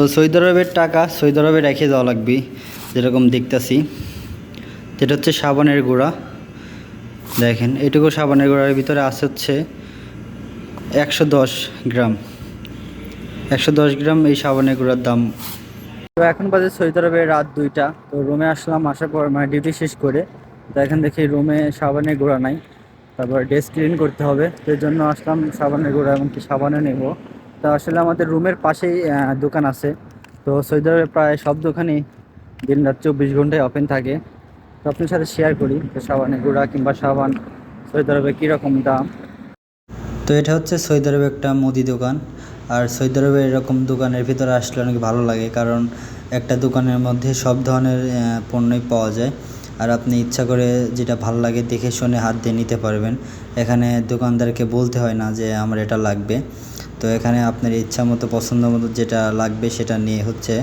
তো সৌদি আরবের টাকা সৌদি আরবে রেখে দেওয়া লাগবে, যেরকম দেখতেছি। যেটা হচ্ছে সাবানের গুঁড়া। দেখেন, এটুকু সাবানের গুঁড়ার ভিতরে আছে হচ্ছে একশো দশ গ্রাম। একশো দশ গ্রাম এই সাবানের গুঁড়ার দাম। তো এখন বাজে সৌদি আরবে রাত দুইটা। তো রুমে আসলাম, আসার পর মানে ডিউটি শেষ করে। তো এখন দেখি রুমে সাবানের গুঁড়া নাই। তারপর ডেস্ক ক্লিন করতে হবে। তো জন্য আসলাম সাবানের গুঁড়া, এমনকি সাবানও নেব। তো আসলে আমাদের রুমের পাশেই দোকান আছে। তো সৌদি প্রায় সব দোকানই দিন রাত চব্বিশ ঘন্টায় ওপেন থাকে। তো আপনার সাথে শেয়ার করি তো সাবানের গুঁড়া কিংবা সাবান সৌদি কীরকম দাম? তো এটা হচ্ছে সৌদি একটা মুদি দোকান। আর সৌদি এরকম দোকানের ভিতরে আসলে অনেক ভালো লাগে, কারণ একটা দোকানের মধ্যে সব ধরনের পণ্যই পাওয়া যায়। আর আপনি ইচ্ছা করে যেটা ভালো লাগে দেখে শুনে হাত দিয়ে নিতে পারবেন। এখানে দোকানদারকে বলতে হয় না যে আমার এটা লাগবে। তো এখানে আপনার ইচ্ছা মতো, পছন্দ মতো যেটা লাগবে সেটা নিয়ে হচ্ছে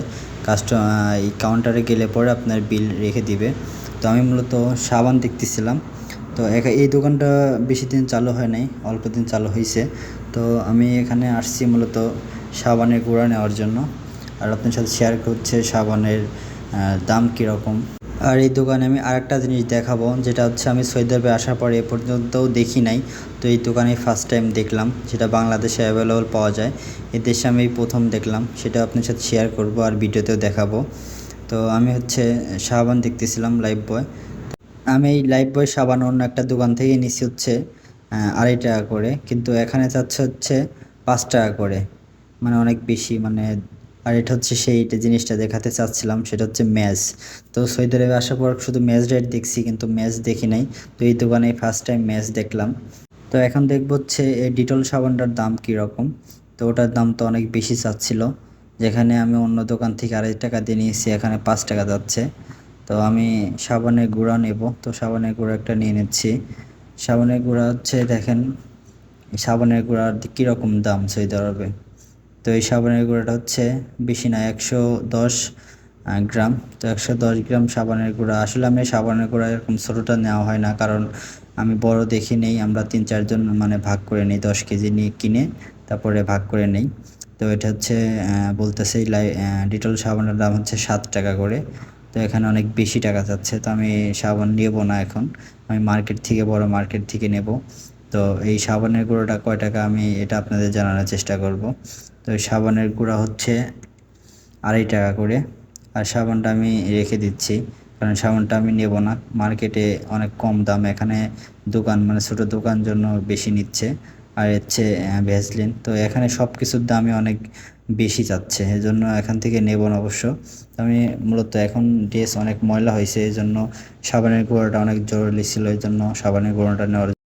কাস্টম এই কাউন্টারে গেলে পরে আপনার বিল রেখে দিবে। তো আমি মূলত সাবান দেখতেছিলাম। তো এই দোকানটা বেশি দিন চালু হয় নাই, অল্প দিন চালু হয়েছে তো আমি এখানে আসছি মূলত সাবানের গুঁড়া নেওয়ার জন্য। আর আপনার সাথে শেয়ার করছে সাবানের দাম কীরকম। আর এই দোকানে আমি আরেকটা জিনিস দেখাবো, যেটা হচ্ছে আমি সৌদি আসার পরে এ পর্যন্তও দেখি নাই। তো এই দোকানে ফার্স্ট টাইম দেখলাম, যেটা বাংলাদেশে অ্যাভেলেবল পাওয়া যায়। এই দেশে আমি প্রথম দেখলাম, সেটা আপনার সাথে শেয়ার করব আর ভিডিওতেও দেখাবো। তো আমি হচ্ছে সাবান দেখতেছিলাম লাইফ বয় আমি এই লাইফ বয় সাবান অন্য একটা দোকান থেকে নিচ্ছি হচ্ছে আড়াই টাকা করে। কিন্তু এখানে চাচ্ছে হচ্ছে পাঁচ টাকা করে। মানে অনেক বেশি মানে আর এটা হচ্ছে সেইটা জিনিসটা দেখাতে চাচ্ছিলাম, সেটা হচ্ছে ম্যাচ। তো সৌদি আরবে আসার পর শুধু ম্যাচ রেট দেখছি, কিন্তু ম্যাচ দেখি নাই। তো এই দোকানে ফার্স্ট টাইম ম্যাচ দেখলাম। তো এখন দেখব হচ্ছে এই ডিটল সাবানটার দাম কীরকম। তো ওটার দাম তো অনেক বেশি চাচ্ছিল। যেখানে আমি অন্য দোকান থেকে আড়াই টাকা দিয়ে নিয়েছি, এখানে পাঁচ টাকা যাচ্ছে। তো আমি সাবানের গুঁড়া নেব। তো সাবানের গুঁড়া একটা নিয়ে নিচ্ছি। সাবানের গুঁড়া হচ্ছে দেখেন, সাবানের গুঁড়ার কীরকম দাম সৌদি আরবে? তো এই সাবানের গুঁড়াটা হচ্ছে বেশি না, একশো দশ গ্রাম। তো একশো দশ গ্রাম সাবানের গুঁড়া। আসলে আমি সাবানের গুঁড়া এরকম ছোটোটা নেওয়া হয় না, কারণ আমি বড় দেখি নেই। আমরা তিন চারজন মানে ভাগ করে নিই, দশ কেজি নিয়ে কিনে তারপরে ভাগ করে নেই। তো এটা হচ্ছে বলতেছে লাই ডিটল সাবানের দাম হচ্ছে সাত টাকা করে। তো এখানে অনেক বেশি টাকা যাচ্ছে। তো আমি সাবান নেব না এখন। আমি মার্কেট থেকে, বড় মার্কেট থেকে নেব। তো এই সাবানের গুঁড়োটা কয় টাকা? আমি এটা আপনাদের জানানোর চেষ্টা করব। তো সাবানের গুঁড়া হচ্ছে আড়াই টাকা করে। আর সাবানটা আমি রেখে দিচ্ছি, কারণ সাবানটা আমি নেব না। মার্কেটে অনেক কম দাম, এখানে দোকান মানে ছোটো দোকান জন্য বেশি নিচ্ছে। আর হচ্ছে ভ্যাসলিন তো এখানে সব কিছুর দামই অনেক বেশি যাচ্ছে, এজন্য এখান থেকে নেব না অবশ্য। আমি মূলত এখন ড্রেস অনেক ময়লা হয়েছে এই জন্য সাবানের গুঁড়োটা অনেক জরুরি ছিল এই জন্য সাবানের গুঁড়োটা নেওয়ার